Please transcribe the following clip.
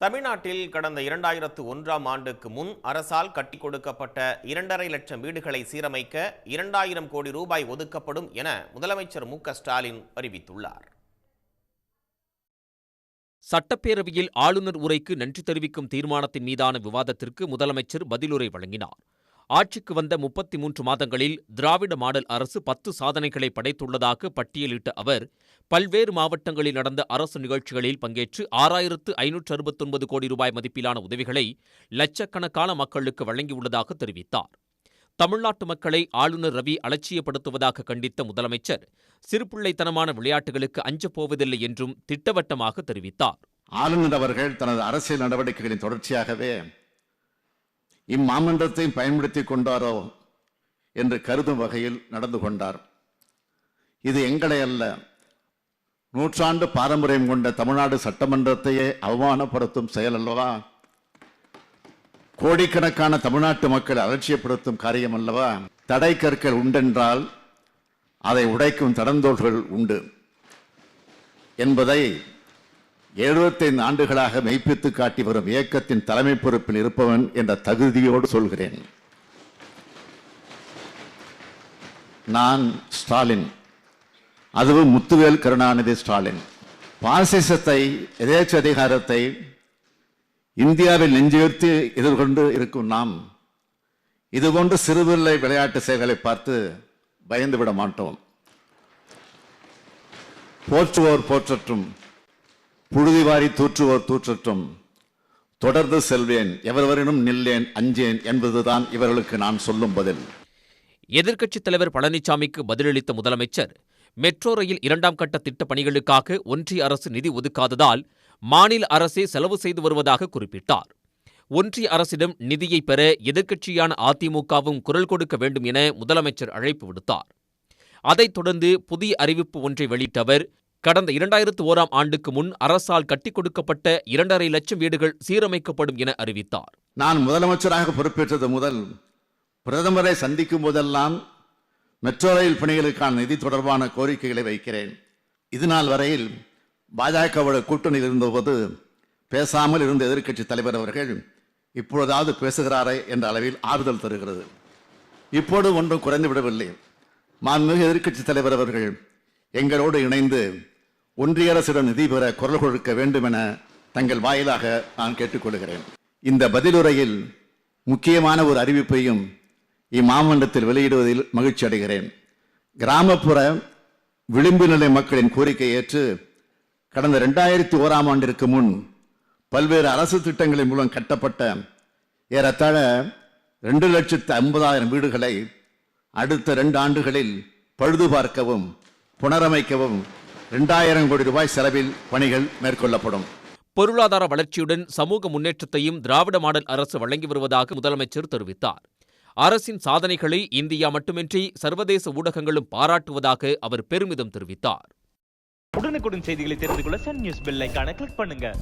தமிழ்நாட்டில் கடந்த இரண்டாயிரத்து ஒன்றாம் ஆண்டுக்கு முன் அரசால் கட்டி கொடுக்கப்பட்ட இரண்டரை லட்சம் வீடுகளை சீரமைக்க இரண்டாயிரம் கோடி ரூபாய் ஒதுக்கப்படும் என முதலமைச்சர் மு க ஸ்டாலின் அறிவித்துள்ளார். சட்டப்பேரவையில் ஆளுநர் உரைக்கு நன்றி தெரிவிக்கும் தீர்மானத்தின் மீதான விவாதத்திற்கு முதலமைச்சர் பதிலுரை வழங்கினார். ஆட்சிக்கு வந்த முப்பத்தி மூன்று மாதங்களில் திராவிட மாடல் அரசு பத்து சாதனைகளை படைத்துள்ளதாக பட்டியலிட்ட அவர் பல்வேறு மாவட்டங்களில் நடந்த அரசு நிகழ்ச்சிகளில் பங்கேற்று ஆறாயிரத்து ஐநூற்று அறுபத்தொன்பது கோடி ரூபாய் மதிப்பிலான உதவிகளை லட்சக்கணக்கான மக்களுக்கு வழங்கியுள்ளதாக தெரிவித்தார். தமிழ்நாட்டு மக்களை ஆளுநர் ரவி அலட்சியப்படுத்துவதாக கண்டித்த முதலமைச்சர் சிறுபிள்ளைத்தனமான விளையாட்டுகளுக்கு அஞ்சப் போவதில்லை என்றும் திட்டவட்டமாக தெரிவித்தார். ஆளுநர் அவர்கள் தனது அரசியல் நடவடிக்கைகளின் தொடர்ச்சியாகவே இம்மாமன்றத்தையும் பயன்படுத்திக் கொண்டாரோ என்று கருதும் வகையில் நடந்து கொண்டார். இது எங்களை அல்ல நூற்றாண்டு பாரம்பரியம் கொண்ட தமிழ்நாடு சட்டமன்றத்தையே அவமானப்படுத்தும் செயல் அல்லவா? கோடிக்கணக்கான தமிழ்நாட்டு மக்கள் அலட்சியப்படுத்தும் காரியம் அல்லவா? தடை கற்கள் உண்டென்றால் அதை உடைக்கும் தடந்தோள்கள் உண்டு என்பதை எழுபத்தைந்து ஆண்டுகளாக மெய்ப்பித்து காட்டி வரும் இயக்கத்தின் தலைமை பொறுப்பில் இருப்பவன் என்ற தகுதியோடு சொல்கிறேன். நான் ஸ்டாலின். அதுவும் முத்துவேல் கருணாநிதி ஸ்டாலின். பாசிசத்தை எதேச்ச அதிகாரத்தை இந்தியாவில் நெஞ்சுயர்த்தி எதிர்கொண்டு இருக்கும் நாம் இதுபோன்று சிறுபிள்ளை விளையாட்டு செயல்களை பார்த்து பயந்து விட மாட்டோம். போற்றுவோர் போற்றற்றும். புழுதி வாரி தூற்றுவோர் தூற்றட்டும் தொடர்ந்து செல்வேன் எவரவரினும் நில்லேன் அஞ்சேன் என்பதுதான் இவர்களுக்கு நான் சொல்லும் பதில். எதிர்க்கட்சித் தலைவர் பழனிசாமிக்கு பதிலளித்த முதலமைச்சர் மெட்ரோ ரயில் இரண்டாம் கட்ட திட்டப் பணிகளுக்காக ஒன்றிய அரசு நிதி ஒதுக்காததால் மாநில அரசே செலவு செய்து வருவதாக குறிப்பிட்டார். ஒன்றிய அரசிடம் நிதியை பெற எதிர்க்கட்சியான அதிமுகவும் குரல் கொடுக்க வேண்டும் என முதலமைச்சர் அழைப்பு விடுத்தார். அதைத் தொடர்ந்து புதிய அறிவிப்பு ஒன்றை வெளியிட்ட அவர் கடந்த இரண்டாயிரத்து ஓராம் ஆண்டுக்கு முன் அரசால் கட்டிக் கொடுக்கப்பட்ட இரண்டரை லட்சம் வீடுகள் சீரமைக்கப்படும் என அறிவித்தார். நான் முதலமைச்சராக பொறுப்பேற்றது முதல் பிரதமரை சந்திக்கும் போதெல்லாம் மெட்ரோ ரயில் பணிகளுக்கான நிதி தொடர்பான கோரிக்கைகளை வைக்கிறேன். இது நாள் வரையில் பாஜகவோட கூட்டணியில் இருந்தபோது பேசாமல் இருந்த எதிர்க்கட்சி தலைவர் அவர்கள் இப்பொழுதாவது பேசுகிறாரே என்ற அளவில் ஆறுதல் தருகிறது. இப்போது ஒன்றும் குறைந்து விடவில்லை மாண்புமிகு எதிர்க்கட்சி தலைவர் அவர்கள் எங்களோடு இணைந்து ஒன்றிய அரசிடம் நிதி பெற குரல் கொடுக்க வேண்டும் என தங்கள் வாயிலாக நான் கேட்டுக்கொள்கிறேன். இந்த பதிலுரையில் முக்கியமான ஒரு அறிவிப்பையும் இம்மாமண்டத்தில் வெளியிடுவதில் மகிழ்ச்சி அடைகிறேன். கிராமப்புற விளிம்பு நிலை மக்களின் கோரிக்கை ஏற்று கடந்த ரெண்டாயிரத்தி ஓராம் ஆண்டிற்கு முன் பல்வேறு அரசு திட்டங்களின் மூலம் கட்டப்பட்ட ஏறத்தாழ ரெண்டு லட்சத்து ஐம்பதாயிரம் வீடுகளை அடுத்த ரெண்டு ஆண்டுகளில் பழுது பார்க்கவும் புனரமைக்கவும். ரெண்டாயிரம் கோடி ரூபாய் செலவில் பணிகள் மேற்கொள்ளப்படும். பொருளாதார வளர்ச்சியுடன் சமூக முன்னேற்றத்தையும் திராவிட மாடல் அரசு வழங்கி வருவதாக முதலமைச்சர் தெரிவித்தார். அரசின் சாதனைகளை இந்தியா மட்டுமின்றி சர்வதேச ஊடகங்களும் பாராட்டுவதாக அவர் பெருமிதம் தெரிவித்தார். உடனுக்குடன் செய்திகளை தெரிந்து கொள்ள சன் நியூஸ் பெல் ஐகானை கிளிக் பண்ணுங்க.